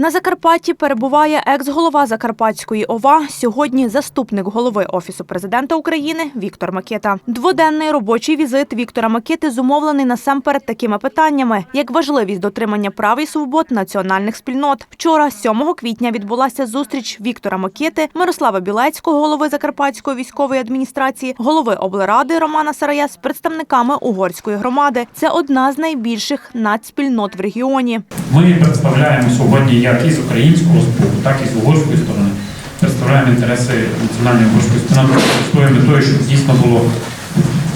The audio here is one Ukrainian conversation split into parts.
На Закарпатті перебуває екс-голова Закарпатської ОВА, сьогодні заступник голови Офісу президента України Віктор Макета. Дводенний робочий візит Віктора Макети зумовлений насамперед такими питаннями, як важливість дотримання прав і свобод національних спільнот. Вчора, 7 квітня, відбулася зустріч Віктора Макети, Мирослава Білецького, голови Закарпатської військової адміністрації, голови облради Романа Сарая з представниками угорської громади. Це одна з найбільших нацспільнот в регіоні. Ми представляємо сьогодні як із українського боку, так і з угорської сторони. Представляємо інтереси національної угорської сторони з тою метою, щоб дійсно було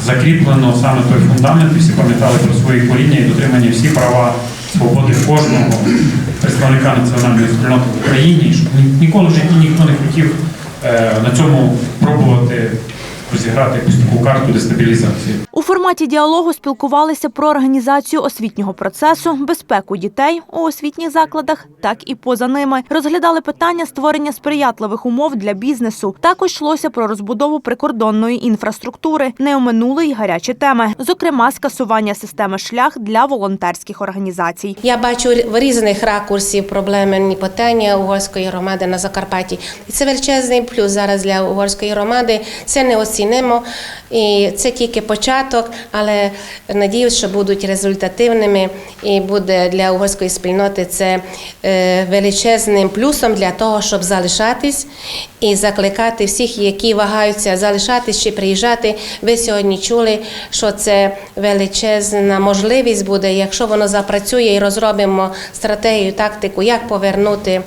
закріплено саме той фундамент, і всі пам'ятали про свої коріння і дотримані всі права, свободи кожного представника національної спільноти в Україні, щоб ніколи в житті ніхто не хотів е, на цьому пробувати розіграти якусь таку карту дестабілізації. У форматі діалогу спілкувалися про організацію освітнього процесу, безпеку дітей у освітніх закладах, так і поза ними. Розглядали питання створення сприятливих умов для бізнесу. Також йшлося про розбудову прикордонної інфраструктури. Не оминули й гарячі теми, зокрема скасування системи шлях для волонтерських організацій. Я бачу в різних ракурсів проблемні питання угорської громади на Закарпатті. І це величезний плюс зараз для угорської громади. Це не оцінимо, і це тільки початок, але надіюсь, що будуть результативними і буде для угорської спільноти це е, величезним плюсом для того, щоб залишатись і закликати всіх, які вагаються залишатись чи приїжджати. Ви сьогодні чули, що це величезна можливість буде, якщо воно запрацює і розробимо стратегію, тактику, як повернути.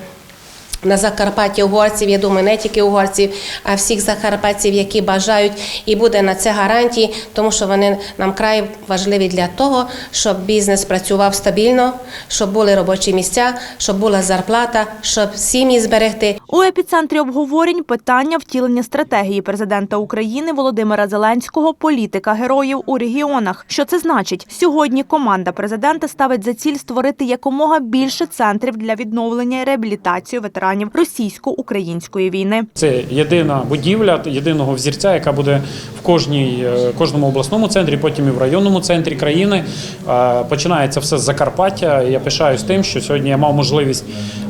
На Закарпатті угорців, я думаю, не тільки угорців, а всіх закарпатців, які бажають, і буде на це гарантії, тому що вони нам край важливі для того, щоб бізнес працював стабільно, щоб були робочі місця, щоб була зарплата, щоб сім'ї зберегти. У епіцентрі обговорень питання втілення стратегії президента України Володимира Зеленського політика героїв у регіонах. Що це значить? Сьогодні команда президента ставить за ціль створити якомога більше центрів для відновлення і реабілітації ветеранів російсько-української війни. Це єдина будівля єдиного взірця, яка буде в кожній е, кожному обласному центрі, потім і в районному центрі країни. Е, Починається все з Закарпаття. Я пишаюсь тим, що сьогодні я мав можливість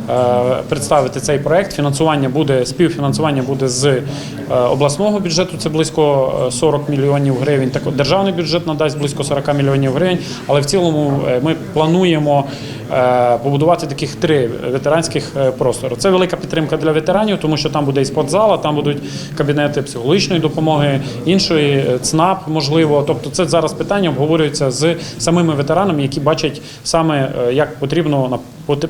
е, представити цей проект. Фінансування буде співфінансування буде з обласного бюджету. Це близько е, 40 мільйонів гривень. Так державний бюджет надасть близько 40 мільйонів гривень. Але в цілому ми плануємо побудувати таких три ветеранських е, простори. Це велика підтримка для ветеранів, тому що там буде і спортзала, там будуть кабінети психологічної допомоги, іншої е, ЦНАП, можливо. Тобто, це зараз питання обговорюється з самими ветеранами, які бачать саме е, як потрібно на-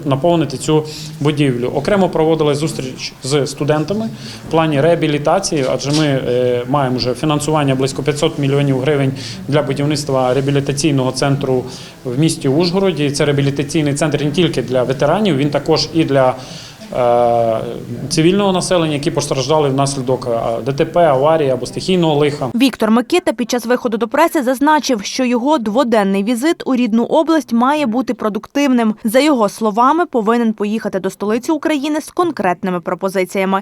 наповнити цю будівлю. Окремо проводили зустріч з студентами в плані реабілітації, адже ми е, маємо вже фінансування близько 500 мільйонів гривень для будівництва реабілітаційного центру в місті Ужгороді. Це реабілітаційний центр не тільки для ветеранів, він також і для цивільного населення, які постраждали внаслідок е, ДТП, аварії або стихійного лиха. Віктор Микита під час виходу до преси зазначив, що його дводенний візит у рідну область має бути продуктивним. За його словами, повинен поїхати до столиці України з конкретними пропозиціями.